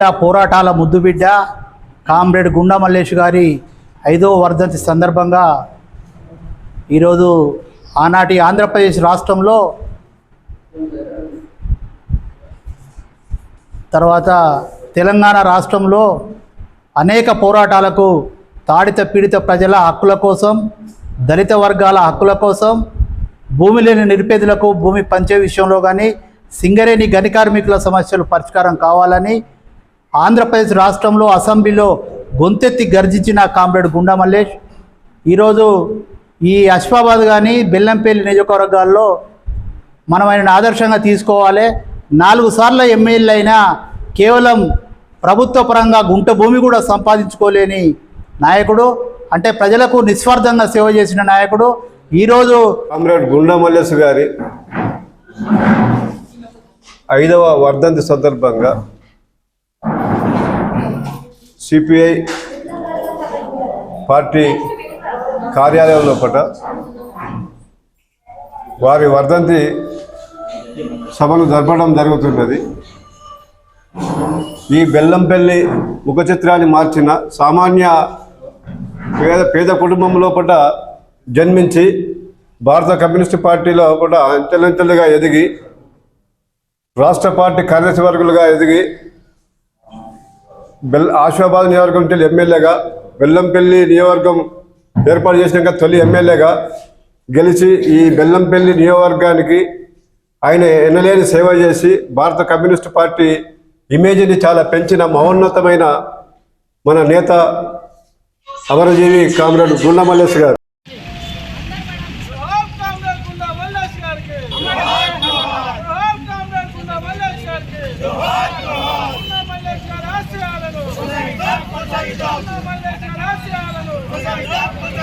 పోరాటాల ముద్దుబిడ్డ కామ్రేడ్ గుండా మల్లేష్ గారి ఐదవ వర్ధంతి సందర్భంగా ఈరోజు ఆనాటి ఆంధ్రప్రదేశ్ రాష్ట్రంలో తర్వాత తెలంగాణ రాష్ట్రంలో అనేక పోరాటాలకు తాడిత పీడిత ప్రజల హక్కుల కోసం దళిత వర్గాల హక్కుల కోసం భూమి లేని నిరుపేదలకు భూమి పంచే విషయంలో కానీ సింగరేణి గని కార్మికుల సమస్యలు పరిష్కారం కావాలని ఆంధ్రప్రదేశ్ రాష్ట్రంలో అసెంబ్లీలో గొంతెత్తి గర్జించిన కామ్రేడ్ గుండా మల్లేష్. ఈరోజు ఈ అశ్వాబాద్ కానీ బెల్లంపల్లి నియోజకవర్గాల్లో మనం ఆయన ఆదర్శంగా తీసుకోవాలి. నాలుగు సార్ల ఎమ్మెల్యే అయినా కేవలం ప్రభుత్వ పరంగా గుంట భూమి కూడా సంపాదించుకోలేని నాయకుడు అంటే ప్రజలకు నిస్వార్థంగా సేవ చేసిన నాయకుడు. ఈరోజు కామ్రేడ్ గుండా మల్లేశ్ గారి ఐదవ వర్ధంతి సందర్భంగా సిపిఐ పార్టీ కార్యాలయం లోపల వారి వర్ధంతి సభను జరపడం జరుగుతున్నది. ఈ బెల్లంపల్లి ముఖ చిత్రాన్ని మార్చిన సామాన్య పేద పేద కుటుంబం లోపల జన్మించి భారత కమ్యూనిస్ట్ పార్టీలో కూడా అంచెలంచెలుగా ఎదిగి రాష్ట్ర పార్టీ కార్యదర్శి వర్గులుగా ఎదిగి బెల్ ఆశాబాద్ నియోజకవర్గం నుంచి ఎమ్మెల్యేగా బెల్లంపల్లి నియోజకవర్గం ఏర్పాటు చేసినాక తొలి ఎమ్మెల్యేగా గెలిచి ఈ బెల్లంపల్లి నియోజకవర్గానికి ఆయన ఎన్నలేని సేవ చేసి భారత కమ్యూనిస్ట్ పార్టీ ఇమేజ్ని చాలా పెంచిన మహోన్నతమైన మన నేత అమరజీవి కామ్రేడ్ గుండమల్లేష్ గారు.